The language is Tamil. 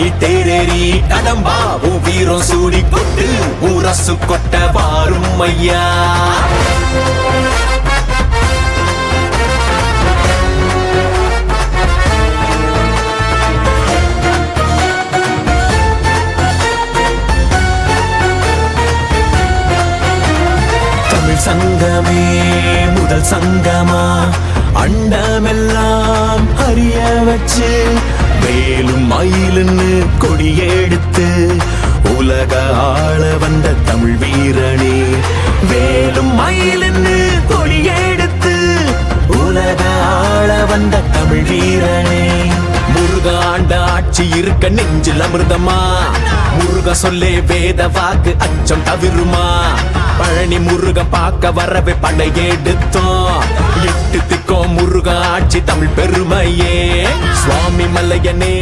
கந்தாணி தேரேறி கடம்பாவும் வீரம் சூடி கொட்டு ஊரசு கொட்ட வாரும் ஐயா. தமிழ் சங்கமே முதல் சங்கமா? அண்டமெல்லாம் அறிய வச்சு மேலும் ஐ கொடியெடுத்து உலக ஆள வந்த தமிழ் வீரனே வேலும் மயிலுன்னு கொடியெடுத்து உலக ஆள வந்த தமிழ் வீரனே. முருகாண்ட ஆட்சி இருக்க நெஞ்சில் அமிர்தமா? முருக சொல்லே வேத வாக்கு அச்சம் தவிருமா? பழனி முருக பார்க்க வரவே படையெடுத்தோம் எட்டு திக்கோ முருக ஆட்சி தமிழ் பெருமையே. சுவாமி மல்லையனே